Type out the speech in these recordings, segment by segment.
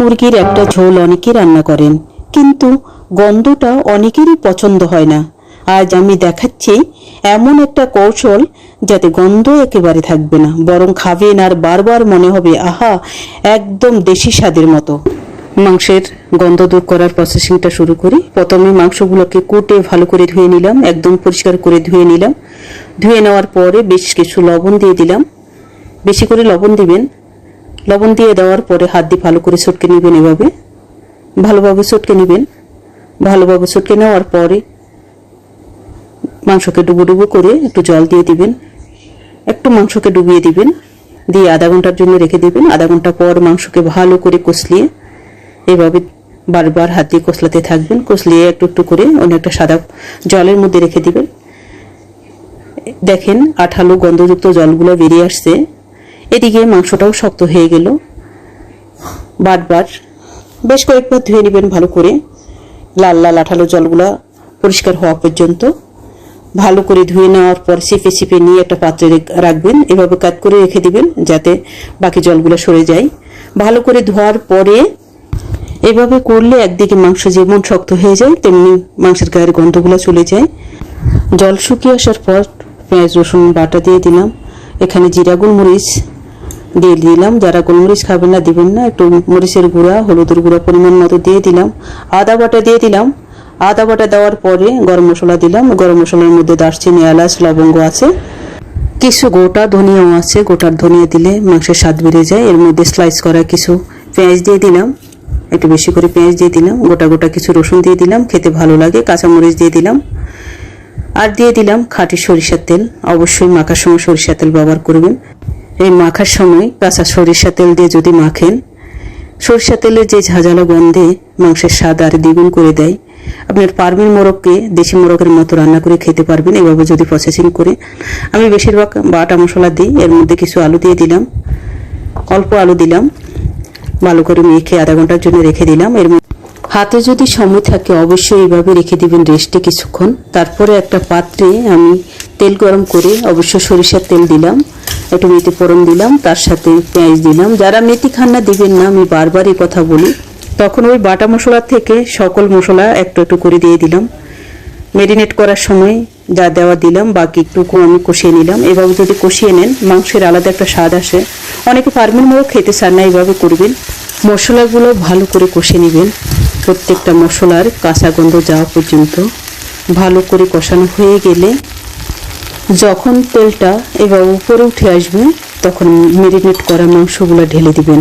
মুরগির একটা ঝোল অনেকে রান্না করেন, কিন্তু গন্ধটা অনেকেরই পছন্দ হয় না। আজ আমি দেখাচ্ছি এমন একটা কৌশল যাতে গন্ধ একেবারে থাকবে না, বরং খাবেন আর বারবার মনে হবে, আহা, একদম দেশি স্বাদের মতো। মাংসের গন্ধ দূর করার প্রসেসিংটা শুরু করি। প্রথমে মাংসগুলোকে কুটে ভালো করে ধুয়ে নিলাম, একদম পরিষ্কার করে ধুয়ে নিলাম। ধুয়ে নেওয়ার পরে বেশ কিছু লবণ দিয়ে দিলাম। বেশি করে লবণ দিবেন লবণ দিয়ে দেওয়ার পরে হাত দিয়ে ভালো করে চটকে নেবেন এভাবে। ভালোভাবে চটকে নেবেন। ভালোভাবে চটকে নেওয়ার পরে মাংসকে ডুবো ডুবো করে একটু জল দিয়ে দিবেন। একটু মাংসকে ডুবিয়ে দিবেন। দিয়ে আধা ঘণ্টার জন্য রেখে দিবেন। আধা ঘণ্টা পর মাংসকে ভালো করে কষলিয়ে এভাবে বারবার হাত দিয়ে কষলাতে থাকবেন। কষলিয়ে একটু একটু করে অন্য একটা সাদা জলের মধ্যে রেখে দিবেন। দেখেন আঠালো গন্ধযুক্ত জলগুলো বেরিয়ে আসছে। এদিকে মাংসটাও শক্ত হয়ে গেল। বারবার। বেশ কয়েকবার ধুয়ে নেবেন ভালো করে। লাল লাল আঠালো জলগুলা পরিষ্কার হওয়া পর্যন্ত। ভালো করে ধুয়ে নেওয়ার পর চেপে চেপে নিয়ে একটা পাত্রে রেখ- রাখবেন। এভাবে কাট করে রেখে দিবেন যাতে বাকি জলগুলো সরে যায়। ভালো করে ধোয়ার পরে এভাবে করলে একদিকে মাংস যেমন শক্ত হয়ে যায়, তেমনি মাংসের গায়ের গন্ধগুলো চলে যায়। জল শুকিয়ে আসার পর পেঁয়াজ, রসুন, বাটা দিয়ে দিলাম। এখানে জিরা, গোলমরিচ দিয়ে দিলাম। যারা গোলমরিচ খাবেন না, দিবেন না। একটু মরিচের গুঁড়া, হলুদের গুঁড়া পরিমাণ মতো দিয়ে দিলাম। আদা বাটা দিয়ে দিলাম। আদা বাটা দেওয়ার পরে গরম মশলা দিলাম। গরম মশলার মধ্যে দারচিনি, এলাচ, লবঙ্গ আছে। কিছু গোটা ধনিয়াও আছে। গোটার ধনিয়া দিলে মাংসের স্বাদ বেড়ে যায়। এর মধ্যে স্লাইস করা কিছু পেঁয়াজ দিয়ে দিলাম। একটু বেশি করে পেঁয়াজ দিয়ে দিলাম। গোটা গোটা কিছু রসুন দিয়ে দিলাম। খেতে ভালো লাগে। কাঁচামরিচ দিয়ে দিলাম। আর দিয়ে দিলাম খাঁটি সরিষার তেল। অবশ্যই মাখার সময় সরিষার তেল ব্যবহার করবেন। এই মাখার সময় কাঁচা সরিষার তেল দিয়ে যদি মাখেন সরিষা তেলের যে ঝাঁঝালো গন্ধে মাংসের স্বাদ আর দ্বিগুণ করে দেয়। আপনার পারবেন মোরগকে দেশি মোরগের মতো রান্না করে খেতে পারবেন, এভাবে যদি প্রসেসিং করে। আমি বেশিরভাগ বাটা মশলা দিই, এর মধ্যে কিছু আলু দিয়ে দিলাম। অল্প আলু দিলাম। ভালো করে মেখে আধা ঘণ্টার জন্য রেখে দিলাম। এর হাতে যদি সময় থাকে, অবশ্যই এইভাবে রেখে দিবেন রেস্টে কিছুক্ষণ। তারপরে একটা পাত্রে আমি তেল গরম করে অবশ্য সরিষার তেল দিলাম। একটু মেথি ফোড়ন দিলাম, তার সাথে পেঁয়াজ দিলাম। যারা মেথি খান না, দিবেন না, আমি বারবার এই কথা বলি। তখন ওই বাটা মশলার থেকে সকল মশলা একটু একটু করে দিয়ে দিলাম। মেরিনেট করার সময় যা দেওয়া দিলাম বাকিটুকু আমি কষিয়ে নিলাম। এভাবে যদি কষিয়ে নেন, মাংসের আলাদা একটা স্বাদ আসে। অনেকে ফার্মের মোড়ক খেতে চান না এইভাবে করবেন। মশলাগুলো ভালো করে কষে নেবেন। প্রত্যেকটা মশলার কাঁচা গন্ধ যাওয়া পর্যন্ত। ভালো করে কষানো হয়ে গেলে যখন তেলটা এবার উপরে উঠে আসবে, তখন মেরিনেট করা মাংসগুলো ঢেলে দিবেন।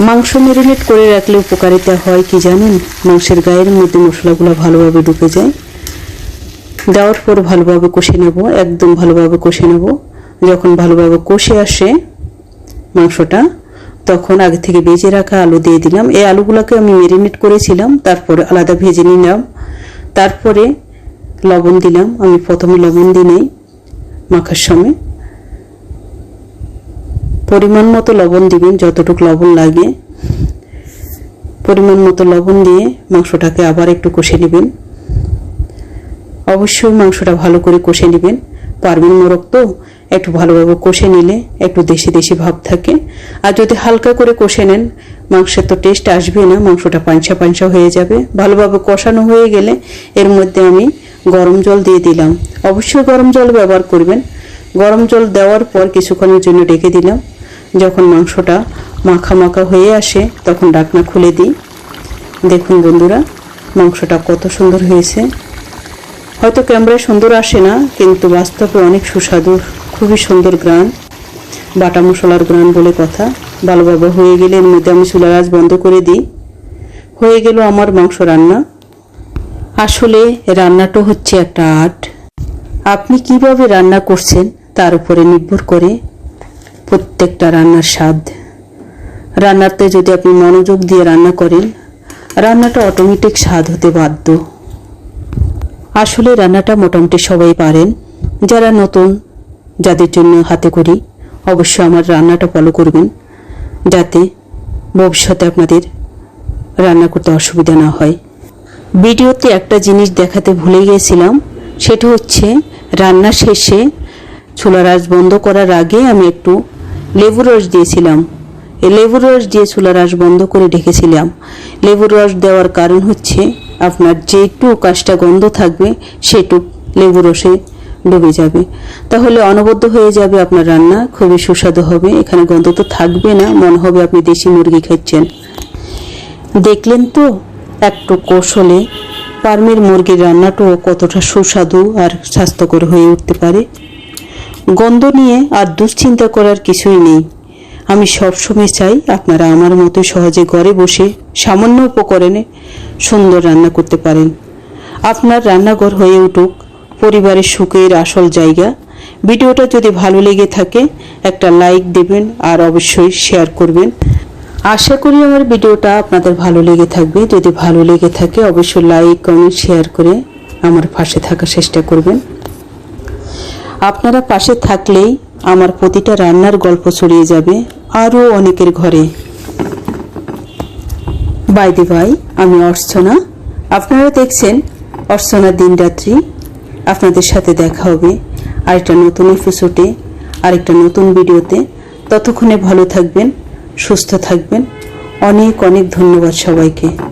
মাংস মেরিনেট করে রাখলে উপকারিতা হয় কি জানেন? মাংসের গায়ের মধ্যে মশলাগুলো ভালোভাবে ঢুকে যায়। দেওয়ার পর ভালোভাবে কষে নেব, একদম ভালোভাবে কষে নেব। যখন ভালোভাবে কষে আসে মাংসটা, তখন আগে থেকে ভেজে রাখা আলু দিয়ে দিলাম। এই আলুগুলোকে আমি মেরিনেট করেছিলাম, তারপর আলাদা ভেজে নিলাম। তারপরে লবণ দিলাম। আমি প্রথমে লবণ দিই নাই মাখার সময়। পরিমাণ মতো লবণ দিবেন, যতটুকু লবণ লাগে। পরিমাণ মতো লবণ দিয়ে মাংসটাকে আবার একটু কষে নেবেন। অবশ্যই মাংসটা ভালো করে কষে নেবেন। পারবেন মোরগ তো একটু ভালোভাবে কষে নিলে, একটু দেশি দেশি ভাব থাকে। আর যদি হালকা করে কষে নেন, মাংসের তো টেস্ট আসবে না, মাংসটা পাঞ্চা পাঞ্চা হয়ে যাবে। ভালোভাবে কষানো হয়ে গেলে এর মধ্যে আমি গরম জল দিয়ে দিলাম। অবশ্যই গরম জল ব্যবহার করবেন। গরম জল দেওয়ার পর কিছুক্ষণের জন্য ডেকে দিলাম। যখন মাংসটা মাখা মাখা হয়ে আসে, তখন ডাকনা খুলে দিই। দেখুন বন্ধুরা, মাংসটা কত সুন্দর হয়েছে। হয়তো ক্যামেরায় সুন্দর আসে না, কিন্তু বাস্তবে অনেক সুস্বাদু খুবই সুন্দর গ্রান। বাটা মশলার গ্রান বলে কথা। ভালোভাবে হয়ে গেলে এর মধ্যে আমি চুলা গাছ বন্ধ করে দিই। হয়ে গেল আমার মাংস রান্না। আসলে রান্নাটা হচ্ছে একটা আর্ট। আপনি কীভাবে রান্না করছেন তার উপরে নির্ভর করে প্রত্যেকটা রান্নার স্বাদ। রান্নাতে যদি আপনি মনোযোগ দিয়ে রান্না করেন, রান্নাটা অটোমেটিক স্বাদ হতে বাধ্য। আসলে রান্নাটা মোটামুটি সবাই পারেন। যারা নতুন, যাদের জন্য হাতে করি অবশ্যই আমার রান্নাটা ফলো করবেন, যাতে ভবিষ্যতে আপনাদের রান্না করতে অসুবিধা না হয়। ভিডিওতে একটা জিনিস দেখাতে ভুলে গিয়েছিলাম সেটা হচ্ছে রান্না শেষে চুলার আঁচ বন্ধ করার আগে আমি একটু লেবুর রস দিয়েছিলাম। লেবুর রস দিয়ে চুলার আঁশ বন্ধ করে রেখেছিলাম। লেবুর রস দেওয়ার কারণ হচ্ছে আপনার যেটুক কাজটা গন্ধ থাকবে, সেটুক লেবু রসে ডুবে যাবে। তাহলে অনবদ্য হয়ে যাবে আপনার রান্না, খুবই সুস্বাদু হবে। এখানে গন্ধ তো থাকবে না, মনে হবে আপনি দেশি মুরগি খাচ্ছেন। দেখলেন তো একটু কৌশলে ফার্মের মুরগির রান্নাটাও কতটা সুস্বাদু আর স্বাস্থ্যকর হয়ে উঠতে পারে? গন্ধ নিয়ে আর দুশ্চিন্তা করার কিছুই নেই। আমি সবসময় চাই আপনারা আমার মতো সহজে ঘরে বসে সামান্য উপকরণে সুন্দর রান্না করতে পারেন। আপনার রান্নাঘর হয়ে উঠুক, পরিবারের সুখের আসল জায়গা। ভিডিওটা যদি ভালো লেগে থাকে, একটা লাইক দেবেন আর অবশ্যই শেয়ার করবেন। আশা করি আমার ভিডিওটা আপনাদের ভালো লেগে থাকবে। যদি ভালো লেগে থাকে, অবশ্যই লাইক, কমেন্ট, শেয়ার করে আমার পাশে থাকার চেষ্টা করবেন। আপনারা পাশে থাকলেই আমার প্রতিটা রান্নার গল্প ছড়িয়ে যাবে আরও অনেকের ঘরে। বাইদি ভাই আমি অর্চনা। আপনারা দেখছেন অর্চনা দিন রাত্রি আপনাদের সাথে দেখা হবে আরেকটা নতুন এপিসোডে আরেকটা নতুন ভিডিওতে ততক্ষণে ভালো থাকবেন, সুস্থ থাকবেন। অনেক অনেক ধন্যবাদ সবাইকে।